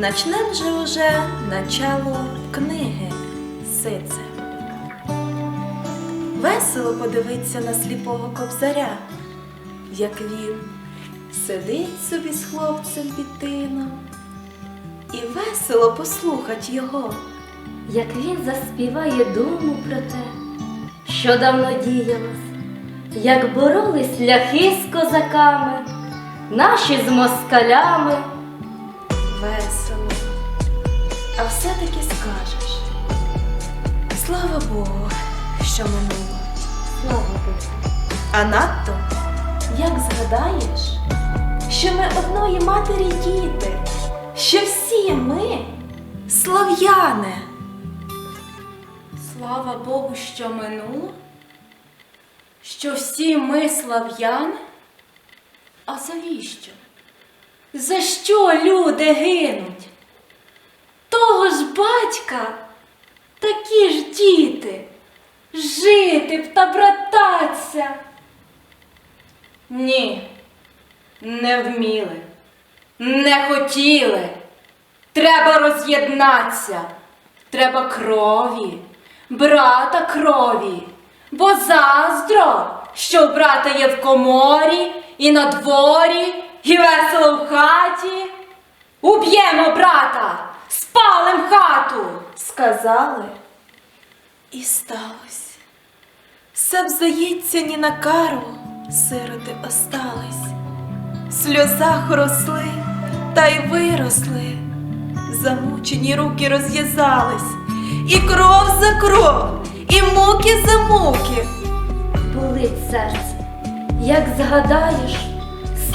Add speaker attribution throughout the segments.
Speaker 1: Начнем же уже начало книги Сице. Весело подивиться на сліпого кобзаря, як він сидить собі з хлопцем під тином, і весело послухать його.
Speaker 2: як він заспіває думу про те, що давно діялось, як боролись ляхи з козаками, наші з москалями.
Speaker 1: Весело. А все-таки скажеш. Слава Богу, що минуло.
Speaker 2: Слава Богу!
Speaker 1: А надто, як згадаєш, що ми одної матері діти, що всі ми слав'яни.
Speaker 3: Слава Богу, що минуло, що всі ми слав'яни. А завіщо? За що люди гинуть? Того ж батька, такі ж діти, жити б та брататься. Ні, не вміли, не хотіли. Треба роз'єднатися, треба крові, брата крові, бо заздро, що брата є в коморі, і на дворі, і весело в хаті. Уб'ємо брата, спалим хату.
Speaker 1: Сказали, і сталося. Все б, здається, ні на кару сироти остались. В сльозах та й виросли. Замучені руки розв'язались, і кров за кров, і муки за муки.
Speaker 2: Болить серце, як згадаєш,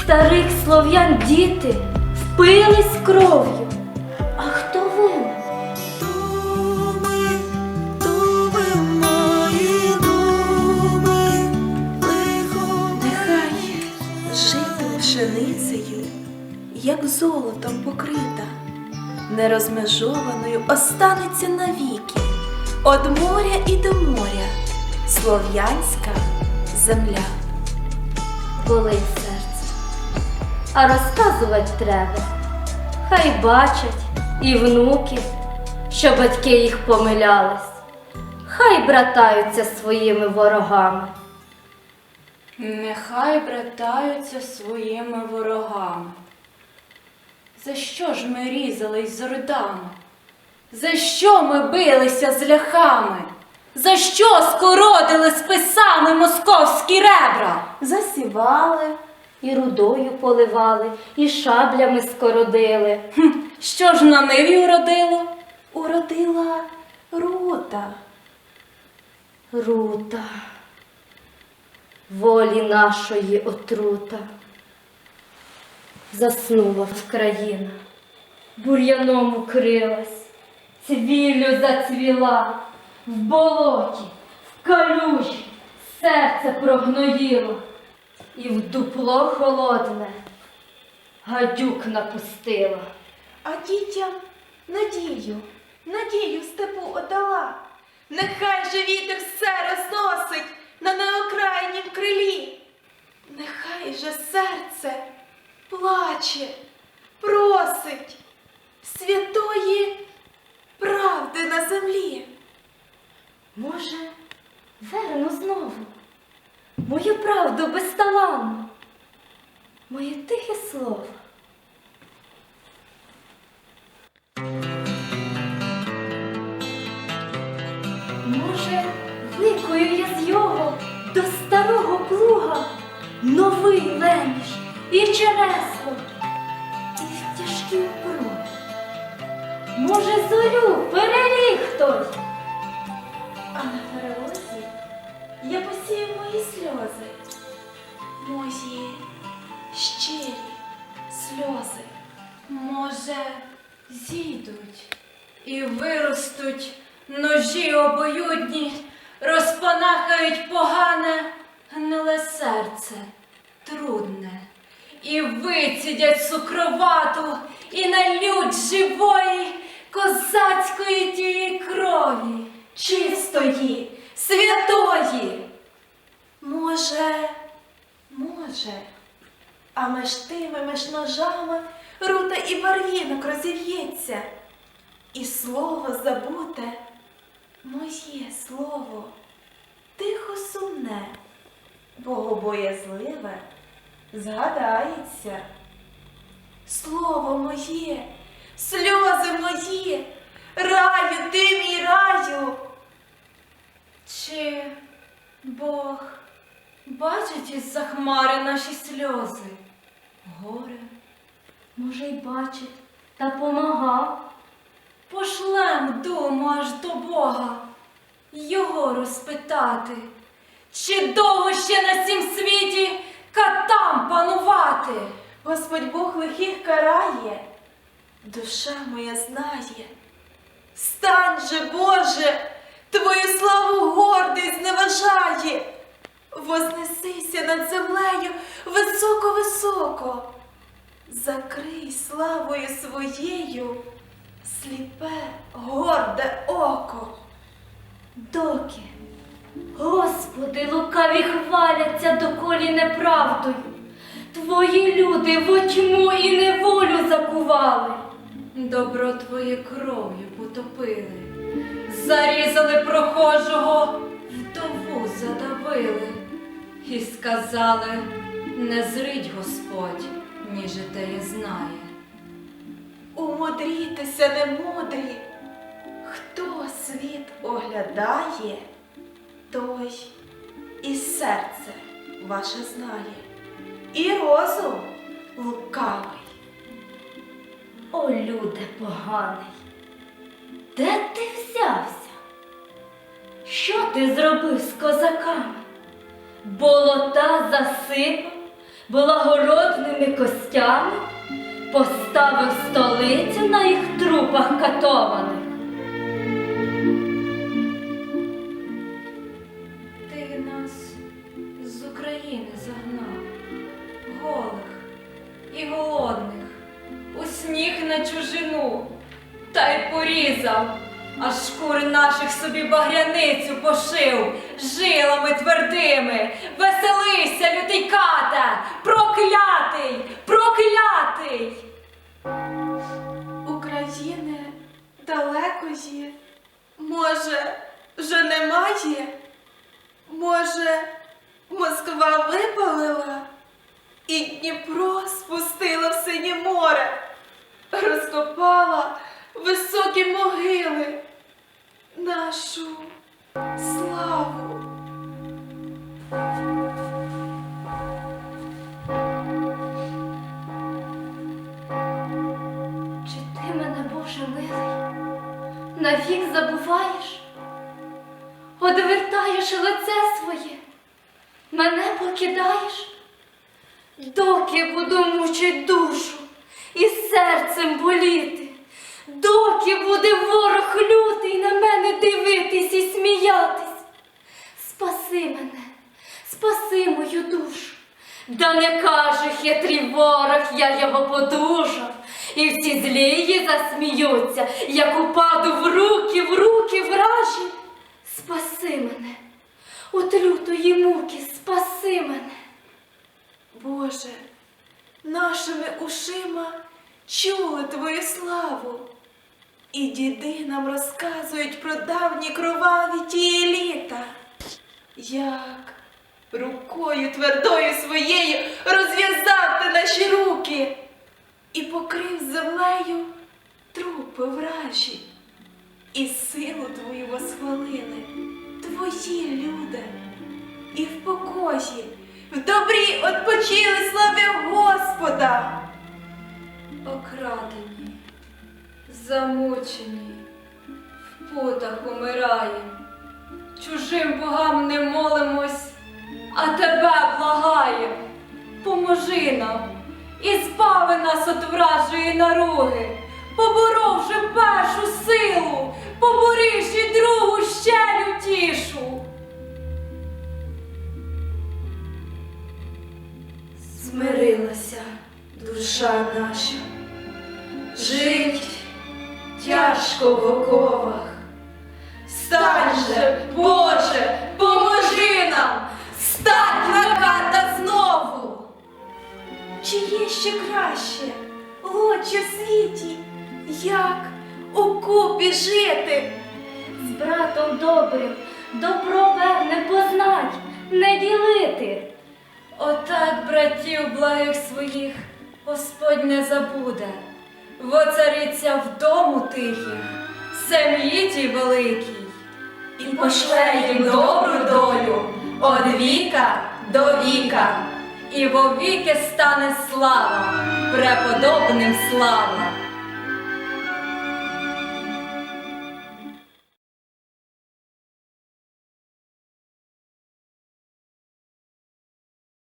Speaker 2: старих слов'ян діти впились кров'ю. А хто винен?
Speaker 1: Думи, думи, мої думи, лихо. Нехай жито пшеницею, як золотом покрита, нерозмежованою останеться навіки, од моря і до моря, слов'янська земля.
Speaker 2: Серце. А розказувати треба. Хай бачать і внуки, що батьки їх помилялись. Хай братаються своїми ворогами.
Speaker 3: Нехай братаються своїми ворогами. За що ж ми різались з родами? За що ми билися з ляхами? За що скородили списами московські ребра?
Speaker 1: Засівали,
Speaker 2: І рудою поливали, і шаблями скородили.
Speaker 3: Хм, що ж на ниві уродило?
Speaker 1: уродила рута.
Speaker 2: Рута, волі нашої отрута. Заснула в країна, бур'яном укрилась, цвіллю зацвіла, в болоті, в калюжі серце прогноїло, і в дупло холодне гадюк напустила.
Speaker 1: А дітям надію, надію степу отдала. Нехай же вітер все розносить на неокрайнім крилі. Нехай же серце плаче, просить святої правди на землі.
Speaker 2: Може, верну знову мою правду безталанну, моє тихе слово. Може, викую я з його до старого плуга новий леміш і чересло, і в тяжкій пру. Може, зорю переліг хтось.
Speaker 1: А на я посію мої сльози, мої щирі сльози.
Speaker 3: Може, зійдуть і виростуть ножі обоюдні, розпанахають погане, гниле серце, трудне, і вицідять сукровату, і нальють живої козацької тієї крові.
Speaker 1: чистої, святої. Може, може, а меж тими меж ножами рута і барвінок розів'ється, і слово забуте, моє слово, тихо сумне, богобоязливе, згадається. Слово моє, сльози мої, раю, ти мій раю.
Speaker 3: Чи Бог бачить із-за хмари наші сльози? Горе,
Speaker 2: Може, й бачить та помагав.
Speaker 3: пошлем думу аж до Бога, його розпитати, чи довго ще на цім світі катам панувати?
Speaker 1: Господь Бог лихих карає, душа моя знає. Стань же, Боже, Твою славу гордий зневажає. Вознесися над землею високо-високо. Закрий славою своєю сліпе, горде око.
Speaker 2: Доки, Господи, лукаві хваляться доколі неправдою. Твої люди в тьму і неволю закували.
Speaker 3: Добро твоє кров'ю потопили, зарізали прохожого, вдову задавили, і сказали, не зрить Господь, ні житеє знає.
Speaker 1: Умудрітеся, немудрі, хто світ оглядає, той і серце ваше знає, і розум лукавий.
Speaker 2: О, люде поганий, де ти взявся? Що ти зробив з козаками? Болота засипав благородними костями, поставив столицю на їх трупах катованих.
Speaker 3: Ти нас з України загнав, голих і голодних, у сніг на чужину, та й порізав, аж шкури наших собі багряницю пошив, жилами твердими. Веселися, лютий ката, проклятий, проклятий!
Speaker 1: України далекої, може, вже немає? Може, Москва випалила і Дніпро спустила в синє море, розкопала високі могили, нашу славу.
Speaker 2: Чи ти мене, Боже милий, навік забуваєш? Одвертаєш лице своє, мене покидаєш? Доки буду мучить душу і серцем боліти, доки буде ворог лютий на мене дивитись і сміятись. Спаси мене, спаси мою душу. Да не каже хитрий ворог, я його подужав, і всі злії засміються, як упаду в руки, в руки вражі. Спаси мене, от лютої муки, спаси мене.
Speaker 1: Боже, нашими ушима чули Твою славу. І діди нам розказують про давні кроваві тії літа. Як рукою твердою своєю розв'язав ти наші руки. І покрив землею трупи вражі, і силу твою восхвалили твої люди, і в покої, в добрі odpoчили слави Господа.
Speaker 3: Окрадені, замучені, в путах умираєм, чужим богам не молимось, а тебе благаєм. Поможи нам і збави нас от вражої наруги, поборовши першу силу, побориш і другу ще лютішу.
Speaker 1: Змирилася душа наша, жить тяжко в оковах. Стань же, Боже, Стать ката знову. Чи є ще краще лучше в світі, як у купі жити?
Speaker 2: З братом добрим добро певне познать, не ділити.
Speaker 3: Отак братів благих своїх Господь не забуде, воцариться в дому тихих, сем'ї тій великій, і пошле їм добру од віка до віка, і вовіки стане слава, преподобним слава.